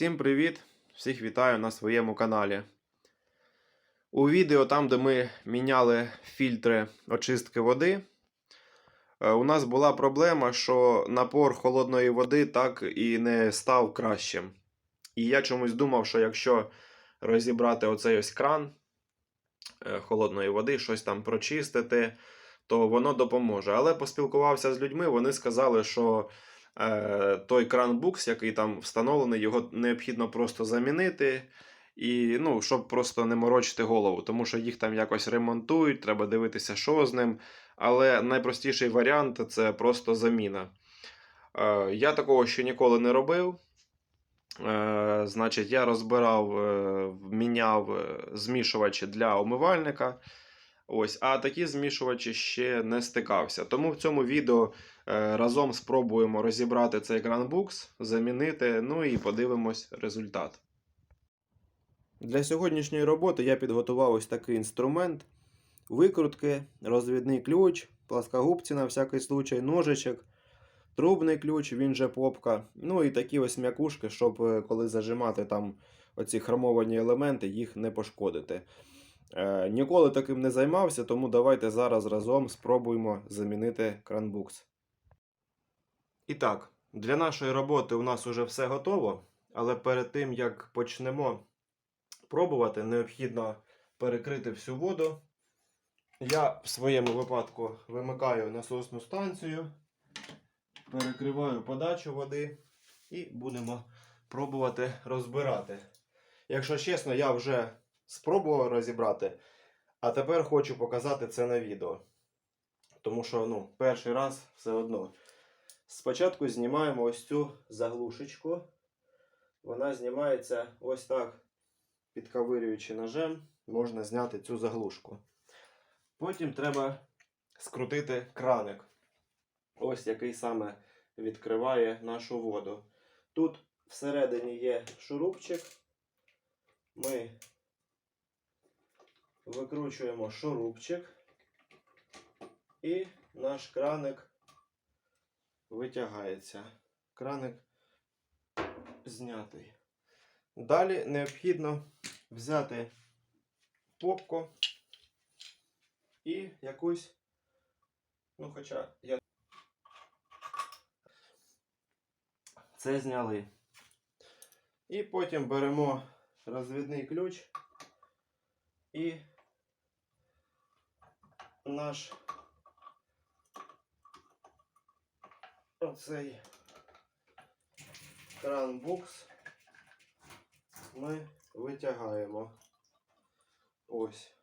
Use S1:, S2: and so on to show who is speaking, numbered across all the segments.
S1: Всім привіт! Всіх вітаю на своєму каналі. У відео, там, де ми міняли фільтри очистки води, е, у нас була проблема, що напор холодної води так і не став кращим. І я чомусь думав, що якщо розібрати оцей ось кран е, холодної води, щось там прочистити, то воно допоможе. Але поспілкувався з людьми, вони сказали, що той кран-букс, який там встановлений, його необхідно просто замінити. І, ну, щоб просто не морочити голову, тому що їх там якось ремонтують, треба дивитися, що з ним. Але найпростіший варіант це просто заміна. Е, я такого ще ніколи не робив. Е, значить, я розбирав, е, міняв е, змішувачі для омивальника. Ось, а такі змішувачі ще не стикався. Тому в цьому відео е, разом спробуємо розібрати цей гранбукс, замінити, ну і подивимось результат. Для сьогоднішньої роботи я підготував ось такий інструмент: викрутки, розвідний ключ, пласкогубці на всякий случай, ножичок, трубний ключ, він же попка. Ну і такі ось м'якушки, щоб е, коли зажимати там оці хромовані елементи, їх не пошкодити. Е, ніколи таким не займався, тому давайте зараз разом спробуємо замінити кранбукс. І так, для нашої роботи у нас уже все готово, але перед тим як почнемо пробувати, необхідно перекрити всю воду. Я в своєму випадку вимикаю насосну станцію, перекриваю подачу води і будемо пробувати розбирати. Якщо чесно, я вже спробував розібрати, а тепер хочу показати це на відео. Тому що ну, перший раз все одно. Спочатку знімаємо ось цю заглушечку. Вона знімається ось так, підковирюючи ножем, можна зняти цю заглушку. Потім треба скрутити краник. Ось який саме відкриває нашу воду. Тут всередині є шурупчик. Ми викручуємо шурупчик і наш краник витягається. Краник знятий. Далі необхідно взяти попку і якусь, ну хоча я це зняли. І потім беремо розвідний ключ і наш оцей кран-букс ми витягаємо. Ось.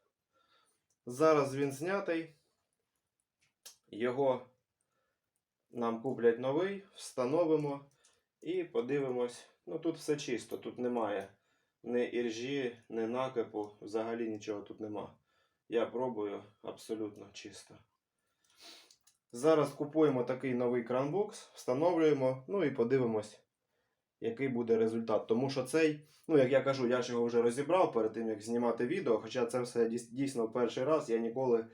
S1: Зараз він знятий. Його нам куплять новий, встановимо і подивимось. Ну тут все чисто, тут немає ні іржі, ні накипу, взагалі нічого тут нема. Я пробую абсолютно чисто. Зараз купуємо такий новий кранбокс, встановлюємо, ну і подивимось, який буде результат. Тому що цей, ну як я кажу, я ж його вже розібрав перед тим, як знімати відео. Хоча це все дійсно перший раз, я ніколи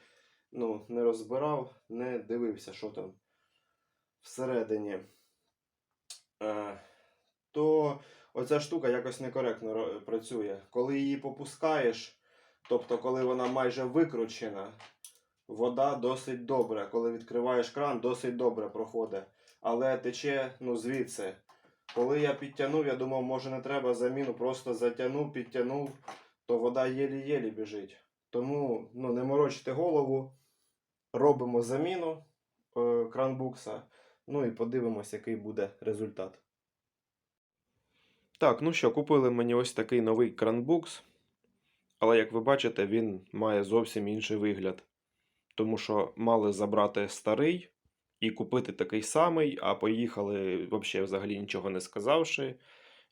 S1: ну, не розбирав, не дивився, що там всередині. Е, то оця штука якось некоректно працює. Коли її попускаєш, тобто коли вона майже викручена, вода досить добре. Коли відкриваєш кран, досить добре проходить. Але тече ну, звідси. Коли я підтягнув, я думав, може не треба заміну, просто затягнув, підтягнув, то вода єлі-єлі біжить. Тому ну, не морочте голову, робимо заміну е, кранбукса, ну і подивимось, який буде результат. Так, ну що, купили мені ось такий новий кранбукс. Але як ви бачите, він має зовсім інший вигляд. Тому що мали забрати старий і купити такий самий, а поїхали взагалі взагалі нічого не сказавши.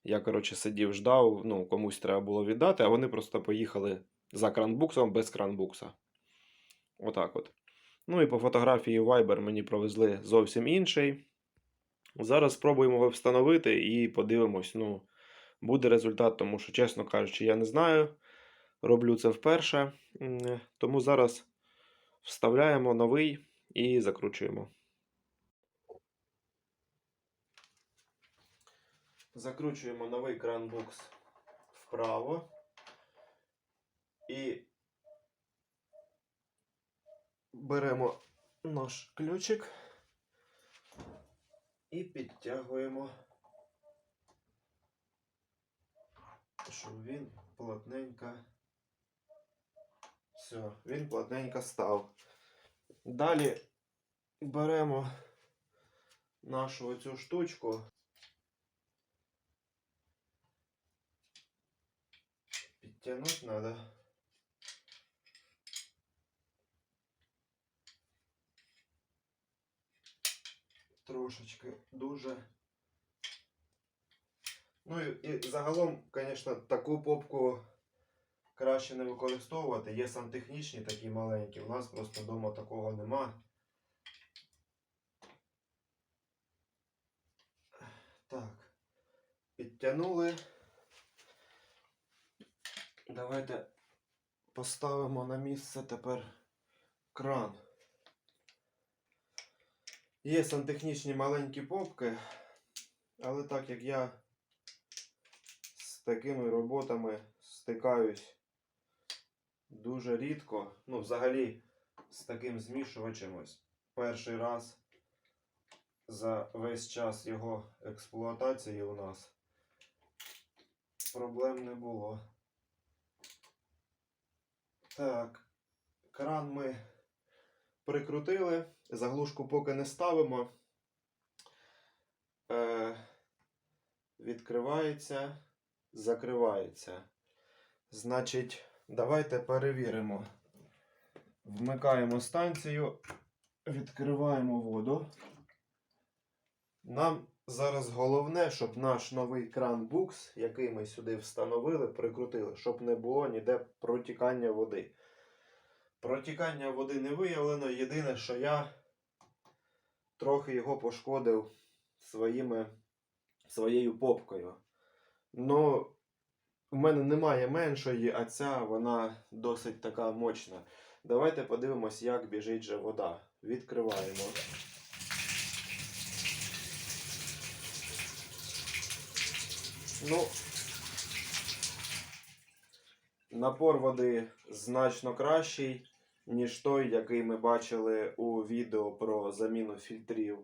S1: Я, коротше, сидів, ждав, ну, комусь треба було віддати, а вони просто поїхали за кранбуксом без кранбукса. Отак от. Ну і по фотографії Viber мені провезли зовсім інший. Зараз спробуємо його встановити і подивимось, ну, буде результат, тому що, чесно кажучи, я не знаю. Роблю це вперше. Тому зараз вставляємо новий і закручуємо. Закручуємо новий кранбукс вправо. І беремо наш ключик і підтягуємо, щоб він плотненько. Все, він плотненько став. Далі беремо нашу оцю штучку. Підтягнути треба. Трошечки дуже. Ну і, і загалом, звісно, таку попку краще не використовувати. Є сантехнічні такі маленькі. У нас просто вдома такого нема. Так. Підтягнули. Давайте поставимо на місце тепер кран. Є сантехнічні маленькі попки, але так як я з такими роботами стикаюсь дуже рідко, ну, взагалі з таким змішувачем ось перший раз за весь час його експлуатації у нас проблем не було. Так, кран ми прикрутили, заглушку поки не ставимо. Е, відкривається, закривається. Значить, давайте перевіримо. Вмикаємо станцію, відкриваємо воду. Нам зараз головне, щоб наш новий кран букс, який ми сюди встановили, прикрутили, щоб не було ніде протікання води. Протікання води не виявлено. Єдине, що я трохи його пошкодив своїми, своєю попкою. Ну, в мене немає меншої, а ця вона досить така мощна. Давайте подивимось, як біжить же вода. Відкриваємо. Ну, напор води значно кращий, ніж той, який ми бачили у відео про заміну фільтрів.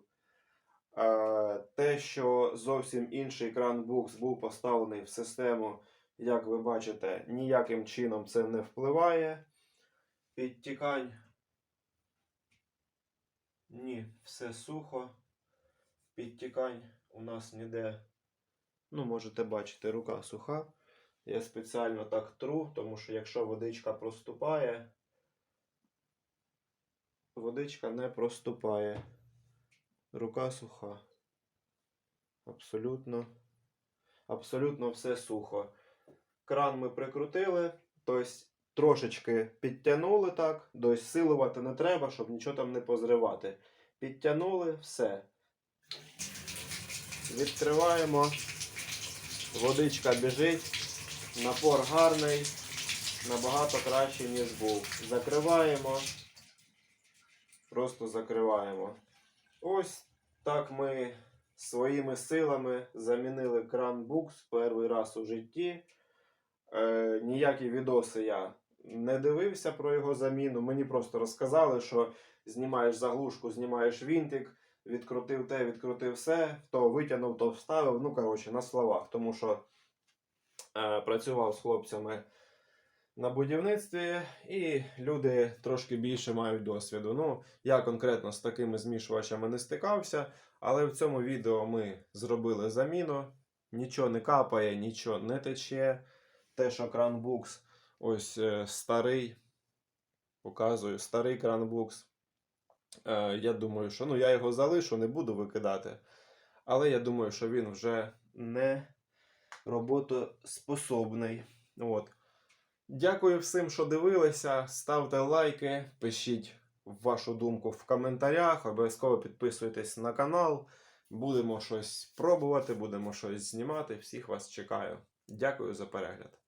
S1: Те, що зовсім інший кран-букс був поставлений в систему, як ви бачите, ніяким чином це не впливає. Підтікань. Ні, все сухо. Підтікань у нас ніде. Ну, можете бачити, рука суха. Я спеціально так тру, тому що якщо водичка проступає, водичка не проступає. Рука суха. Абсолютно. Абсолютно все сухо. Кран ми прикрутили, тобто трошечки підтягнули так, тобто силувати не треба, щоб нічого там не позривати. Підтягнули, все. Відкриваємо. Водичка біжить. Напор гарний, набагато кращий, ніж був. Закриваємо. Просто закриваємо. Ось так ми своїми силами замінили кран букс перший раз у житті. Е, ніякі відоси я не дивився про його заміну. Мені просто розказали, що знімаєш заглушку, знімаєш вінтик, відкрутив те, відкрутив все, то витягнув, то вставив. Ну, коротше, на словах. Тому що е, працював з хлопцями на будівництві, і люди трошки більше мають досвіду. Ну, я конкретно з такими змішувачами не стикався, але в цьому відео ми зробили заміну. Нічого не капає, нічого не тече. Те, що кранбукс ось е, старий, показую, старий кранбукс. Е, я думаю, що ну, я його залишу, не буду викидати. Але я думаю, що він вже не роботоспособний. От. Дякую всім, що дивилися. Ставте лайки, пишіть вашу думку в коментарях. Обов'язково підписуйтесь на канал. Будемо щось пробувати, будемо щось знімати. Всіх вас чекаю. Дякую за перегляд.